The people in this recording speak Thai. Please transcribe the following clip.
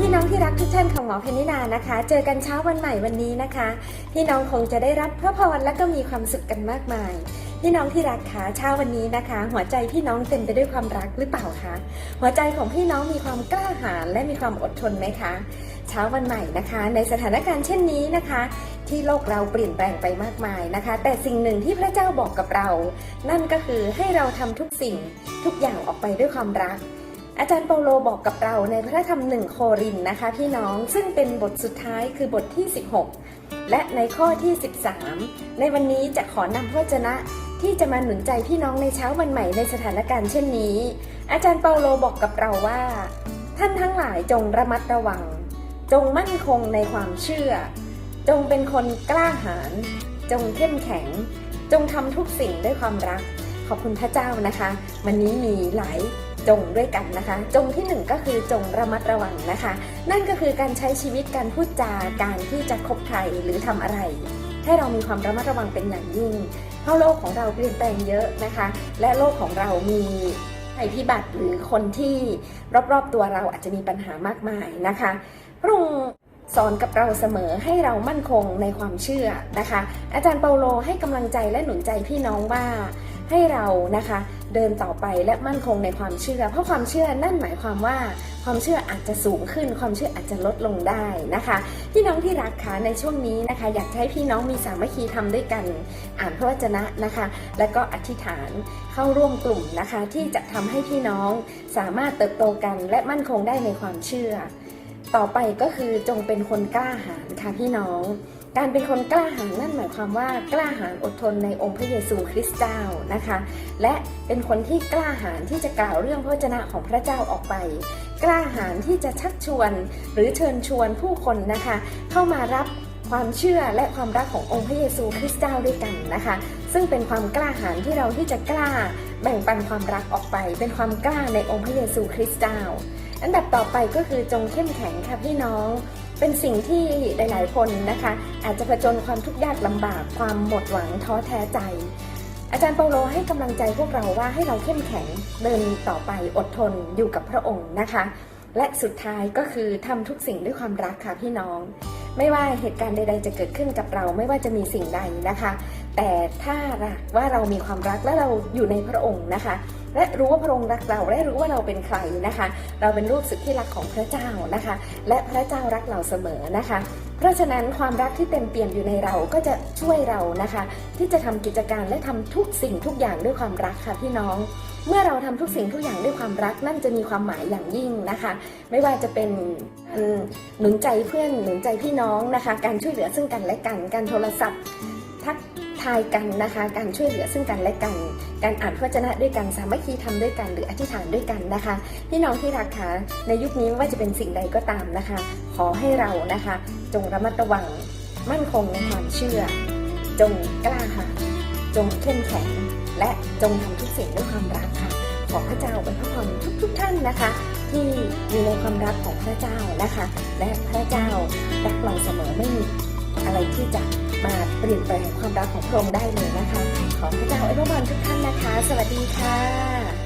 พี่น้องที่รักทุกท่านของหมอเพนนินานะคะ เจอกันเช้าวันใหม่วันนี้นะคะ พี่น้องคงจะได้รับพระพรและก็มีความสุขกันมากมายพี่น้องที่รักคะเช้าวันนี้นะคะ หัวใจพี่น้องเต็มไปด้วยความรักหรือเปล่าคะหัวใจของพี่น้องมีความกล้าหาญและมีความอดทนไหมคะ เช้าวันใหม่นะคะ ในสถานการณ์เช่นนี้นะคะ ที่โลกเราเปลี่ยนแปลงไปมากมายนะคะ แต่สิ่งหนึ่งที่พระเจ้าบอกกับเรา นั่นก็คือให้เราทำทุกสิ่งทุกอย่างออกไปด้วยความรัก อาจารย์เปาโลบอกกับเราในพระธรรมหนึ่งโครินนะคะพี่น้องซึ่งเป็นบทสุดท้ายคือบทที่ 16 และในข้อที่ 13 ในวันนี้จะขอนำพระวจนะที่จะมาหนุนใจพี่น้องในเช้าวันใหม่ในสถานการณ์เช่นนี้ อาจารย์เปาโลบอกกับเราว่า ท่านทั้งหลายจงระมัดระวัง จงมั่นคงในความเชื่อ จงเป็นคนกล้าหาญจงเข้มแข็ง จงทำทุกสิ่งด้วยความรัก ขอบคุณพระเจ้านะคะ วันนี้มีหลาย จงด้วยกันนะคะ จงที่หนึ่งก็คือจงระมัดระวังนะคะ นั่นก็คือการใช้ชีวิตการพูดจาการที่จะคบใครหรือทำอะไร ให้เรามีความระมัดระวังเป็นอย่างยิ่ง เพราะโลกของเราเปลี่ยนแปลงเยอะนะคะ และโลกของเรามีภัยพิบัติหรือคนที่รอบๆตัวเราอาจจะมีปัญหามากมายนะคะพระองค์ สอนกับเราเสมอให้เรามั่นคงในความเชื่อนะคะ อาจารย์เปาโลให้กำลังใจและหนุนใจพี่น้องว่าให้เรานะคะเดินต่อไปและมั่นคงในความเชื่อ เพราะความเชื่อนั่นหมายความว่าความเชื่ออาจจะสูงขึ้น ความเชื่ออาจจะลดลงได้นะคะ พี่น้องที่รักคะในช่วงนี้นะคะ อยากให้พี่น้องมีสามัคคีทำด้วยกัน อ่านพระวจนะนะคะ และก็อธิษฐานเข้าร่วมกลุ่มนะคะ ที่จะทำให้พี่น้องสามารถเติบโตกันและมั่นคงได้ในความเชื่อ ต่อไปก็คือจงเป็นคนกล้าหาญค่ะพี่น้อง การเป็นคนกล้าหาญนั่นหมายความว่ากล้าหาญอดทนในองค์พระเยซูคริสต์เจ้านะคะ และเป็นคนที่กล้าหาญที่จะกล่าวเรื่องพระวจนะของพระเจ้าออกไป กล้าหาญที่จะชักชวน หรือเชิญชวนผู้คนนะคะ เข้ามารับความเชื่อและความรักขององค์พระเยซูคริสต์เจ้าด้วยกันนะคะ ซึ่งเป็นความกล้าหาญที่เราที่จะกล้า แบ่งปันความรักออกไปเป็นความกล้าในองค์พระเยซูคริสต์เจ้า อันดับต่อไปก็คือจงเข้มแข็งค่ะพี่น้อง เป็นสิ่งที่หลายๆคนนะคะ อาจจะผจญความทุกข์ยากลำบากความหมดหวังท้อแท้ใจ อาจารย์เปาโลให้กำลังใจพวกเราว่าให้เราเข้มแข็งเดินต่อไปอดทนอยู่กับพระองค์นะคะและสุดท้ายก็คือทำทุกสิ่งด้วยความรักค่ะพี่น้อง ไม่ว่าเหตุการณ์ใด ๆ จะเกิดขึ้นกับเรา ไม่ว่าจะมีสิ่งใดนะคะ แต่ถ้าว่าเรามีความรักและเราอยู่ในพระองค์นะคะ และรู้ว่าพระองค์รักเราและรู้ว่าเราเป็นใครนะคะ เราเป็นลูกสุดที่รักของพระเจ้านะคะ และพระเจ้ารักเราเสมอนะคะ เพราะฉะนั้นความรักที่เต็มเปี่ยมอยู่ในเราก็จะช่วยเรานะคะ ที่จะทำกิจการและทำทุกสิ่งทุกอย่างด้วยความรักค่ะพี่น้องเมื่อเราทำทุกสิ่งทุกอย่างด้วยความรักนั่นจะมีความหมายอย่างยิ่งนะคะ ไม่ว่าจะเป็นหนุนใจเพื่อนหนุนใจพี่น้องนะคะ การช่วยเหลือซึ่งกันและกันการโทรศัพท์ ทายกันนะคะ การช่วยเหลือซึ่งกันและกัน การอ่านพระวจนะด้วยกัน สามัคคีทำด้วยกัน หรืออธิษฐานด้วยกันนะคะ พี่น้องที่รักคะในยุคนี้ไม่ว่าจะเป็นสิ่งใดก็ตามนะคะ ขอให้เรานะคะ จงระมัดระวัง มั่นคงในความเชื่อ จงกล้าหาญจงเข้มแข็ง และจงทำทุกสิ่งด้วยความรักค่ะ ขอพระเจ้าเป็นพระพรทุกๆทท่านนะคะ ที่อยู่ในความรักของพระเจ้านะคะ และพระเจ้ารักเราเสมอไม่มีอะไรที่จะ มาเปลี่ยนแปลงความรักของพระองค์ได้เลยนะคะ ขอพระเจ้าอวยพรทุกท่านนะคะ สวัสดีค่ะ